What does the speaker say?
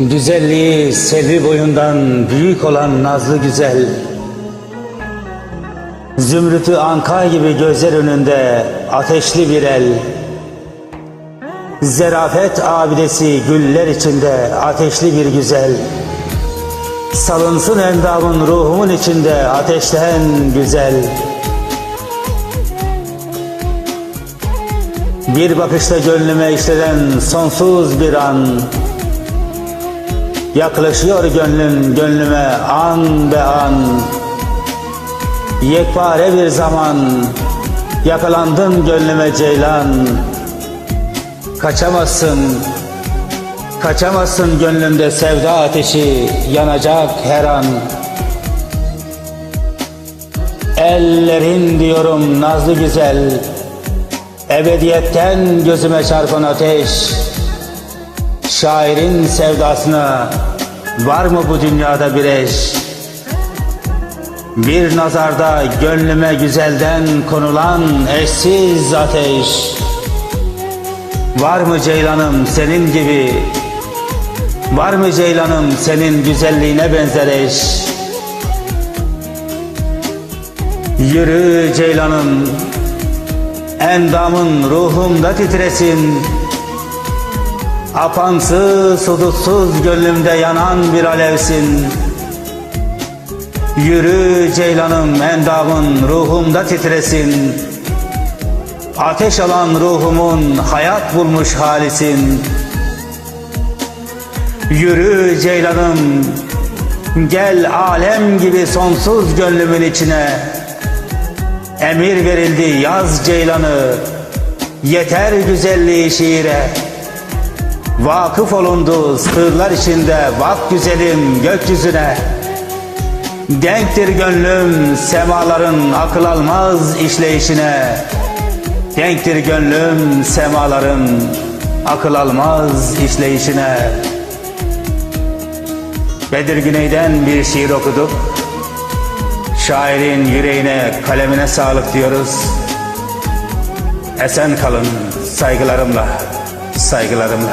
Güzelliği selvi boyundan büyük olan nazlı güzel Zümrütü anka gibi gözler önünde ateşli bir el Zerafet abidesi güller içinde ateşli bir güzel Salınsın endamın ruhumun içinde ateşten güzel. Bir bakışta gönlüme işleden sonsuz bir an. Yaklaşıyor gönlüm gönlüme an be an. Yekpare bir zaman Yakalandın gönlüme ceylan. Kaçamazsın Kaçamazsın gönlümde sevda ateşi Yanacak her an Ellerin diyorum nazlı güzel Ebediyetten gözüme çarpan ateş Şairin sevdasına var mı bu dünyada bir eş? Bir nazarda gönlüme güzelden konulan eşsiz ateş. Var mı ceylanım senin gibi? Var mı ceylanım senin güzelliğine benzer eş? Yürü ceylanım, endamın ruhumda titresin. Apansız, hudutsuz gönlümde yanan bir alevsin. Yürü ceylanım endamın ruhumda titresin. Ateş alan ruhumun hayat bulmuş halisin. Yürü ceylanım gel alem gibi sonsuz gönlümün içine. Emir verildi yaz ceylanı yeter güzelliği şiire. Vakıf olundu sırlar içinde bak güzelim gökyüzüne Denktir gönlüm semaların akıl almaz işleyişine Denktir gönlüm semaların akıl almaz işleyişine Bedir Güney'den bir şiir okuduk. Şairin yüreğine kalemine sağlık diyoruz. Esen kalın saygılarımla saygılarımla